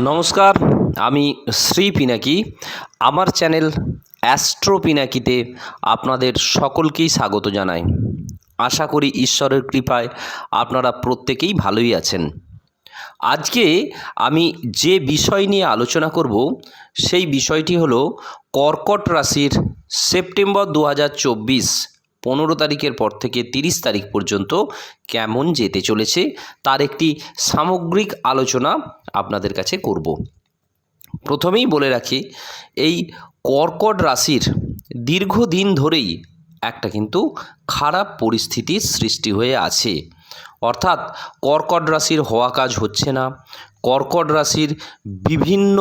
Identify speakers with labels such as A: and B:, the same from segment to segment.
A: নমস্কার, আমি শ্রী পিনাকি। আমার চ্যানেল অ্যাস্ট্রো পিনাকিতে আপনাদের সকলকেই স্বাগত জানাই। আশা করি ঈশ্বরের কৃপায় আপনারা প্রত্যেকেই ভালোই আছেন। আজকে আমি যে বিষয় নিয়ে আলোচনা করব, সেই বিষয়টি হলো কর্কট রাশির সেপ্টেম্বর দু হাজার চব্বিশ পনেরো তারিখের পর থেকে তিরিশ তারিখ পর্যন্ত কেমন যেতে চলেছে তার একটি সামগ্রিক আলোচনা আপনাদের কাছে করব। প্রথমেই বলে রাখি, এই কর্কট রাশির দীর্ঘদিন ধরেই একটা কিন্তু খারাপ পরিস্থিতির সৃষ্টি হয়ে আছে। অর্থাৎ কর্কট রাশির হওয়া কাজ হচ্ছে না, কর্কট রাশির বিভিন্ন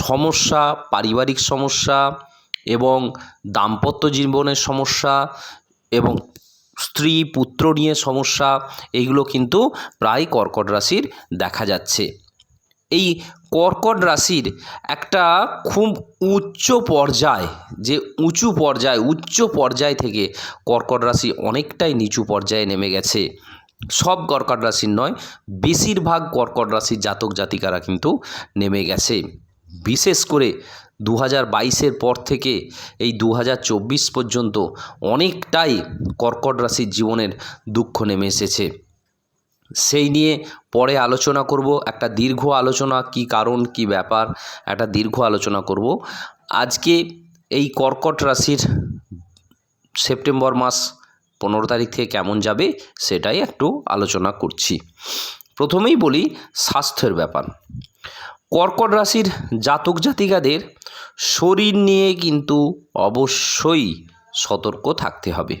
A: সমস্যা, পারিবারিক সমস্যা এবং দাম্পত্য জীবনের সমস্যা এবং স্ত্রী, পুত্র নিয়ে সমস্যা এইগুলো কিন্তু প্রায় কর্কট রাশির দেখা যাচ্ছে। এই কর্কট রাশির একটা খুব উচ্চ পর্যায়, যে উঁচু পর্যায়, উচ্চ পর্যায় থেকে কর্কট রাশি অনেকটাই নিচু পর্যায়ে নেমে গেছে। সব কর্কট রাশির নয়, বেশিরভাগ কর্কট রাশির জাতক জাতিকারা কিন্তু নেমে গেছে। বিশেষ করে দু হাজার বাইশের পর থেকে এই দু হাজার চব্বিশ পর্যন্ত অনেকটাই কর্কট রাশির জীবনের দুঃখ নেমে এসেছে। সেই নিয়ে পরে আলোচনা করব, একটা দীর্ঘ আলোচনা, কি কারণ, কি ব্যাপার, একটা দীর্ঘ আলোচনা করব। আজকে এই কর্কট রাশির সেপ্টেম্বর মাস পনেরো তারিখ থেকে কেমন যাবে সেটাই একটু আলোচনা করছি। প্রথমেই বলি স্বাস্থ্যের ব্যাপার। কর্কট রাশির জাতক জাতিকাদের শরীর নিয়ে কিন্তু অবশ্যই সতর্ক থাকতে হবে।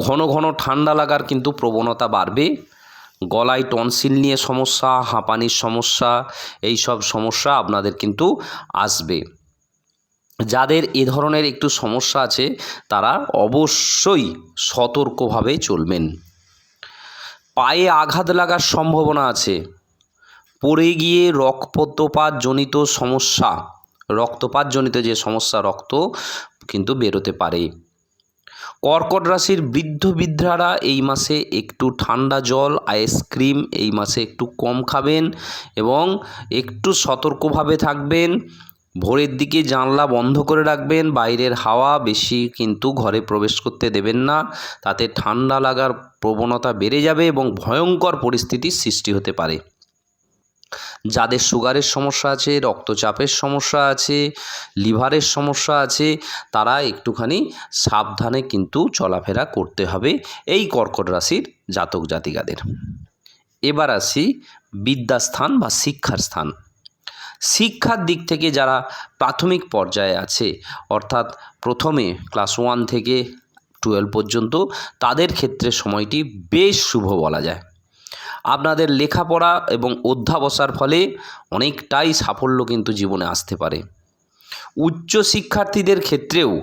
A: ঘন ঘন ঠান্ডা লাগার কিন্তু প্রবণতা বাড়বে। গলায় টনসিল নিয়ে সমস্যা, হাঁপানির সমস্যা এই সব সমস্যা আপনাদের কিন্তু আসবে। যাদের এ ধরনের একটু সমস্যা আছে, তারা অবশ্যই সতর্কভাবে চলবেন। পায়ে আঘাত লাগার সম্ভাবনা আছে। পড়ে গিয়ে রক্তপাত জনিত সমস্যা রক্তপাত জনিত যে সমস্যা রক্ত কিন্তু বেরোতে পারে। কর্কট রাশির বৃদ্ধ বৃদ্ধারা এই মাসে একটু ঠান্ডা জল আইসক্রিম এই মাসে একটু কম খাবেন এবং একটু সতর্কভাবে থাকবেন। ভোরের দিকে জানলা বন্ধ করে রাখবেন, বাইরের হাওয়া বেশি কিন্তু ঘরে প্রবেশ করতে দেবেন না। তাতে ঠান্ডা লাগার প্রবণতা বেড়ে যাবে এবং ভয়ঙ্কর পরিস্থিতির সৃষ্টি হতে পারে। যাদের সুগারের সমস্যা আছে, রক্তচাপের সমস্যা আছে, লিভারের সমস্যা আছে, তারা একটুখানি সাবধানে কিন্তু চলাফেরা করতে হবে এই কর্কট রাশির জাতক জাতিকাদের। এবার আসি বিদ্যাস্থান বা শিক্ষার স্থান। শিক্ষার দিক থেকে যারা প্রাথমিক পর্যায়ে আছে, অর্থাৎ প্রথমে ক্লাস ওয়ান থেকে টুয়েলভ পর্যন্ত, তাদের ক্ষেত্রে সময়টি বেশ শুভ বলা যায়। আপনাদের লেখাপড়া এবং অধ্যাবসার ফলে অনেকটাই সাফল্য কিন্তু জীবনে আসতে পারে। উচ্চ শিক্ষার্থীদের ক্ষেত্রেও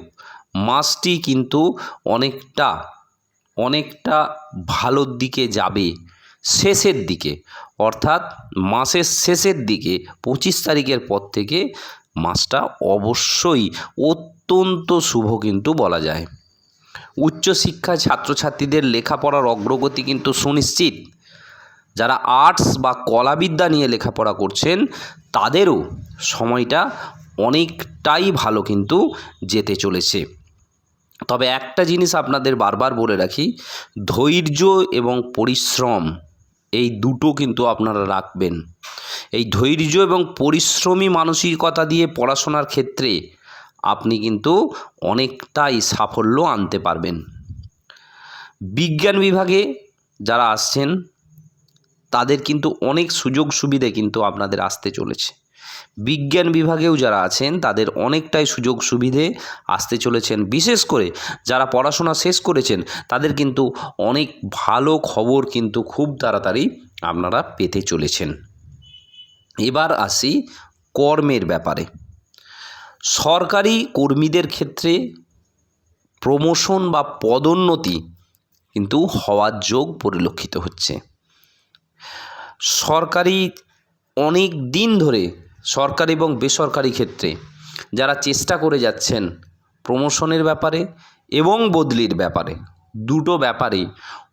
A: মাসটি কিন্তু অনেকটা অনেকটা ভালোর দিকে যাবে শেষের দিকে। অর্থাৎ মাসের শেষের দিকে পঁচিশ তারিখের পর থেকে মাসটা অবশ্যই অত্যন্ত শুভ কিন্তু বলা যায়। উচ্চশিক্ষা ছাত্রছাত্রীদের লেখাপড়ার অগ্রগতি কিন্তু সুনিশ্চিত। যারা আর্টস বা কলাবিদ্যা নিয়ে লেখাপড়া করছেন, তাদেরও সময়টা অনেকটাই ভালো কিন্তু যেতে চলেছে। তবে একটা জিনিস আপনাদের বারবার বলে রাখি, ধৈর্য এবং পরিশ্রম এই দুটো কিন্তু আপনারা রাখবেন। এই ধৈর্য এবং পরিশ্রমী মানসিকতা দিয়ে পড়াশোনার ক্ষেত্রে আপনি কিন্তু অনেকটাই সাফল্য আনতে পারবেন। বিজ্ঞান বিভাগে যারা আসছেন তাদের কিন্তু অনেক সুযোগ সুবিধে কিন্তু আপনাদের আসতে চলেছে। বিজ্ঞান বিভাগেও যারা আছেন, তাদের অনেকটাই সুযোগ সুবিধে আসতে চলেছেন। বিশেষ করে যারা পড়াশোনা শেষ করেছেন, তাদের কিন্তু অনেক ভালো খবর কিন্তু খুব তাড়াতাড়ি আপনারা পেতে চলেছেন। এবার আসি কর্মের ব্যাপারে। সরকারি কর্মীদের ক্ষেত্রে প্রমোশন বা পদোন্নতি কিন্তু হওয়ার যোগ পরিলক্ষিত হচ্ছে। সরকারি অনেক দিন ধরে, সরকারি এবং বেসরকারি ক্ষেত্রে যারা চেষ্টা করে যাচ্ছেন প্রমোশনের ব্যাপারে এবং বদলির ব্যাপারে, দুটো ব্যাপারে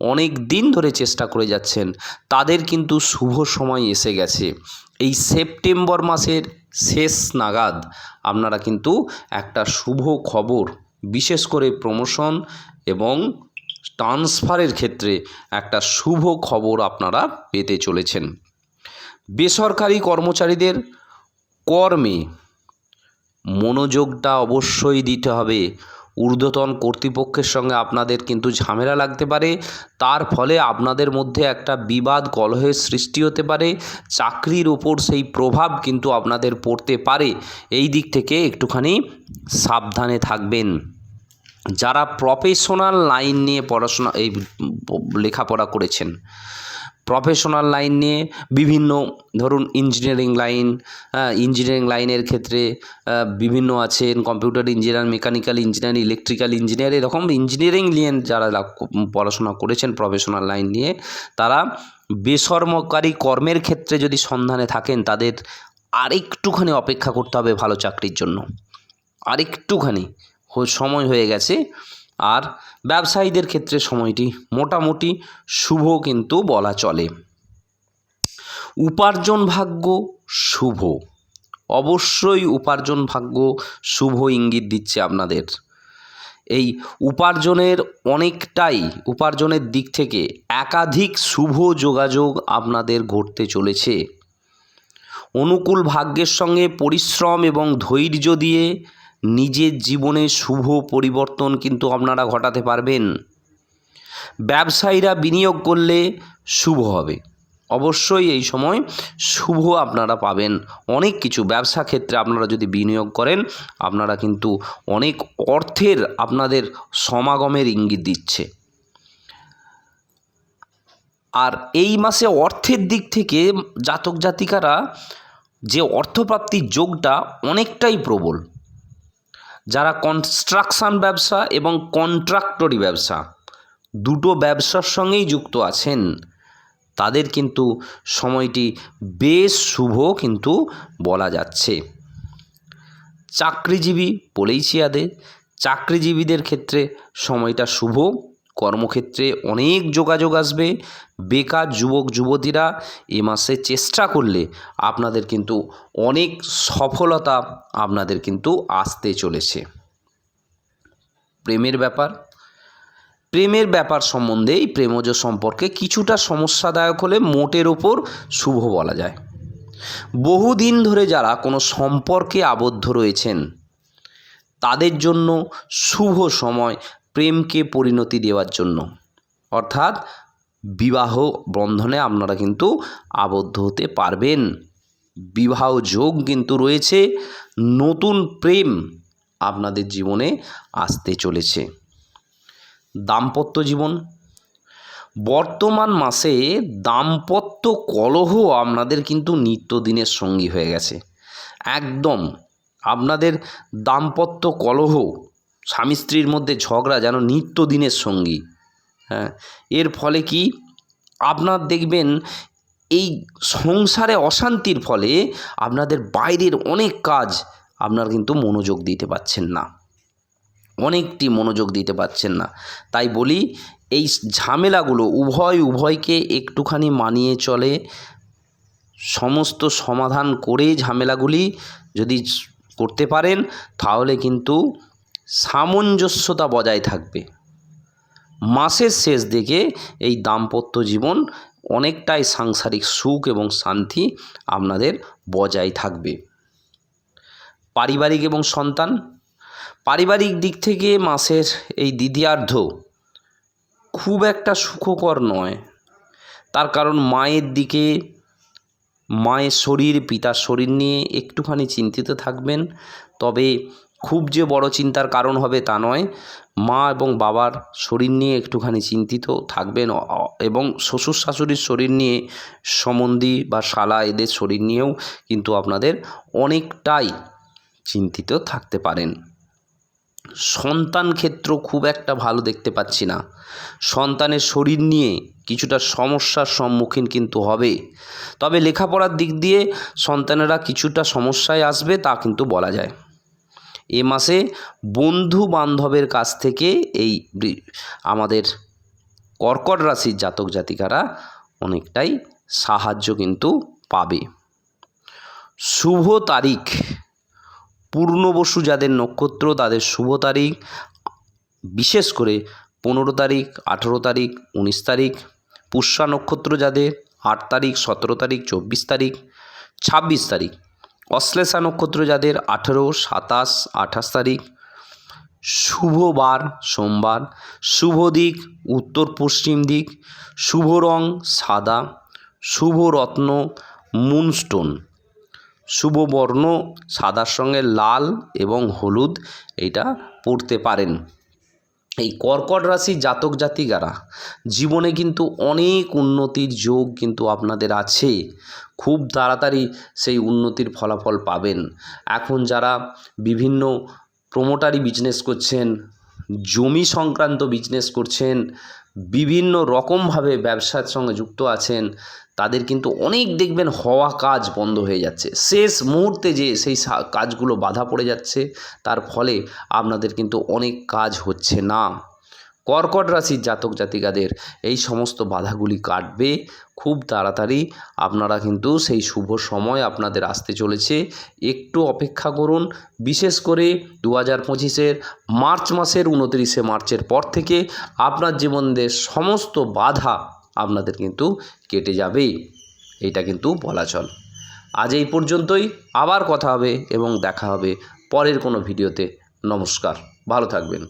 A: অনেক দিন ধরে চেষ্টা করে যাচ্ছেন, তাদের কিন্তু শুভ সময় এসে গেছে। এই সেপ্টেম্বর মাসের শেষ নাগাদ আপনারা কিন্তু একটা শুভ খবর, বিশেষ করে প্রমোশন এবং ট্রান্সফারের ক্ষেত্রে একটা শুভ খবর আপনারা পেতে চলেছেন। বেসরকারি কর্মচারীদের কর্মে মনোযোগটা অবশ্যই দিতে হবে। ঊর্ধ্বতন কর্তৃপক্ষের সঙ্গে আপনাদের কিন্তু ঝামেলা লাগতে পারে। তার ফলে আপনাদের মধ্যে একটা বিবাদ, কলহের সৃষ্টি হতে পারে। চাকরির ওপর সেই প্রভাব কিন্তু আপনাদের পড়তে পারে। এই দিক থেকে একটুখানি সাবধানে থাকবেন। যারা প্রফেশনাল লাইন নিয়ে পড়াশোনা, এই লেখাপড়া করেছেন প্রফেশনাল লাইন নিয়ে বিভিন্ন, ধরুন ইঞ্জিনিয়ারিং লাইন ইঞ্জিনিয়ারিং লাইনের ক্ষেত্রে বিভিন্ন আছেন computer engineer mechanical engineer electrical engineer এরকম ইঞ্জিনিয়ারিং নিয়ে যারা পড়াশোনা করেছেন প্রফেশনাল লাইন নিয়ে, তারা বেসরকারি কর্মের ক্ষেত্রে যদি সন্ধানে থাকেন, তাদের আরেকটুখানি অপেক্ষা করতে হবে ভালো চাকরির জন্য। আরেকটুখানি। সময় হয়ে গেছে। আর ব্যবসায়ীদের ক্ষেত্রে সময়টি মোটামুটি শুভ কিন্তু বলা চলে। উপার্জন ভাগ্য শুভ। অবশ্যই উপার্জন ভাগ্য শুভ ইঙ্গিত দিচ্ছে আপনাদের। এই উপার্জনের অনেকটাই, উপার্জনের দিক থেকে একাধিক শুভ যোগাযোগ আপনাদের ঘটতে চলেছে। অনুকূল ভাগ্যের সঙ্গে পরিশ্রম এবং ধৈর্য দিয়ে নিজের জীবনে শুভ পরিবর্তন কিন্তু আপনারা ঘটাতে পারবেন। ব্যবসায়ীরা বিনিয়োগ করলে শুভ হবে। অবশ্যই এই সময় শুভ আপনারা পাবেন। অনেক কিছু ব্যবসা ক্ষেত্রে আপনারা যদি বিনিয়োগ করেন, আপনারা কিন্তু অনেক অর্থের আপনাদের সমাগমের ইঙ্গিত দিচ্ছে। আর এই মাসে অর্থের দিক থেকে জাতক জাতিকারা যে অর্থপ্রাপ্তির যোগটা অনেকটাই প্রবল। যারা কনস্ট্রাকশন ব্যবসা এবং কন্ট্রাক্টরি ব্যবসা, দুটো ব্যবসার সঙ্গেই যুক্ত আছেন, তাদের কিন্তু সময়টি বেশ শুভ কিন্তু বলা যাচ্ছে। চাকরিজীবী বলেইছি আদে, চাকরিজীবীদের ক্ষেত্রে সময়টা শুভ। কর্মক্ষেত্রে অনেক যোগাযোগ আসবে। বেকার যুবক, যুবতীরা এ মাসে চেষ্টা করলে আপনাদের কিন্তু অনেক সফলতা আপনাদের কিন্তু আসতে চলেছে। প্রেমের ব্যাপার। প্রেমের ব্যাপার সম্বন্ধে এই প্রেমজ সম্পর্কে কিছুটা সমস্যাদায়ক হলে মোটের ওপর শুভ বলা যায়। বহুদিন ধরে যারা কোনো সম্পর্কে আবদ্ধ রয়েছেন, তাদের জন্য শুভ সময় প্রেমকে পরিণতি দেওয়ার জন্য। অর্থাৎ বিবাহ বন্ধনে আপনারা কিন্তু আবদ্ধ হতে পারবেন। বিবাহ যোগ কিন্তু রয়েছে। নতুন প্রেম আপনাদের জীবনে আসতে চলেছে। দাম্পত্য জীবন। বর্তমান মাসে দাম্পত্য কলহ আপনাদের কিন্তু নিত্যদিনের সঙ্গী হয়ে গেছে। একদম, আপনাদের দাম্পত্য কলহ স্বামী স্ত্রীর মধ্যে ঝগড়া যেন নিত্যদিনের সঙ্গী। হ্যাঁ এর ফলে কি? আপনার দেখবেন এই সংসারে অশান্তির ফলে আপনাদের বাইরের অনেক কাজ আপনার কিন্তু মনোযোগ দিতে পারছেন না। অনেকটি মনোযোগ দিতে পারছেন না। তাই বলি, এই ঝামেলাগুলো উভয় উভয়কে একটুখানি মানিয়ে চলে। সমস্ত সমাধান করে ঝামেলাগুলি যদি করতে পারেন, তাহলে কিন্তু সামঞ্জস্যতা বজায় থাকবে। মাসের শেষ দিকে এই দাম্পত্য জীবন অনেকটাই সাংসারিক সুখ এবং শান্তি আপনাদের বজায় থাকবে। পারিবারিক এবং সন্তান, পারিবারিক দিক থেকে মাসের এই দ্বিতীয়ার্ধ খুব একটা সুখকর নয়। তার কারণ মায়ের দিকে, মায়ের শরীর, পিতার শরীর নিয়ে একটুখানি চিন্তিত থাকবেন। তবে খুব যে বড় চিন্তার কারণ হবে তা নয়। মা এবং বাবার শরীর নিয়ে একটুখানি চিন্তিত থাকবেন এবং শ্বশুর শাশুড়ির শরীর নিয়ে সম্বন্ধী বা শালা এদের শরীর নিয়েও কিন্তু আপনাদের অনেকটাই চিন্তিত থাকতে পারেন। সন্তান ক্ষেত্র খুব একটা ভালো দেখতে পাচ্ছি না। সন্তানের শরীর নিয়ে কিছুটা সমস্যার সম্মুখীন কিন্তু হবে। তবে লেখাপড়ার দিক দিয়ে সন্তানেরা কিছুটা সমস্যায় আসবে তা কিন্তু বলা যায়। এ মাসে বন্ধু বান্ধবের কাছ থেকে এই আমাদের কর্কট রাশির জাতক জাতিকারা অনেকটাই সাহায্য কিন্তু পাবে। শুভ তারিখ। পূর্ণবসু যাদের নক্ষত্র, তাদের শুভ তারিখ, বিশেষ করে পনেরো তারিখ, আঠেরো তারিখ, উনিশ তারিখ, পুষ্যা নক্ষত্র যাদের আট তারিখ, সতেরো তারিখ, চব্বিশ তারিখ, ছাব্বিশ তারিখ। অশ্লেষা নক্ষত্র যাদের আঠেরো, সাতাশ, আঠাশ তারিখ। শুভ বার, সোমবার। শুভ দিক, উত্তর পশ্চিম দিক। শুভ রং, সাদা। শুভ রত্ন, মুনস্টোন। শুভ বর্ণ, সাদার সঙ্গে লাল এবং হলুদ এটা পড়তে পারেন। এই কর্কট রাশির জাতক জাতিকারা, জীবনে কিন্তু অনেক উন্নতির যোগ কিন্তু আপনাদের আছে। খুব তাড়াতাড়ি সেই উন্নতির ফলাফল পাবেন। এখন যারা বিভিন্ন প্রোমোটারি বিজনেস করছেন, জমি সংক্রান্ত বিজনেস করছেন, বিভিন্ন রকমভাবে ব্যবসার সঙ্গে যুক্ত আছেন তাদের কিন্তু অনেক দেখবেন হওয়া কাজ বন্ধ হয়ে যাচ্ছে। শেষ মুহূর্তে যে সেই কাজগুলো বাধা পড়ে যাচ্ছে, তার ফলে আপনাদের কিন্তু অনেক কাজ হচ্ছে না। কর্কট রাশির জাতক জাতিকাদের এই সমস্ত বাধাগুলি কাটবে খুব তাড়াতাড়ি। আপনারা কিন্তু সেই শুভ সময় আপনাদের আসতে চলেছে। একটু অপেক্ষা করুন, বিশেষ করে দু হাজার পঁচিশের মার্চ মাসের উনত্রিশে মার্চের পর থেকে আপনার জীবনদের সমস্ত বাধা আপনাদের কিন্তু কেটে যাবেই। এটা কিন্তু বলা চল। আজ এই পর্যন্তই। আবার কথা হবে এবং দেখা হবে পরের কোনো ভিডিওতে। নমস্কার। ভালো থাকবেন।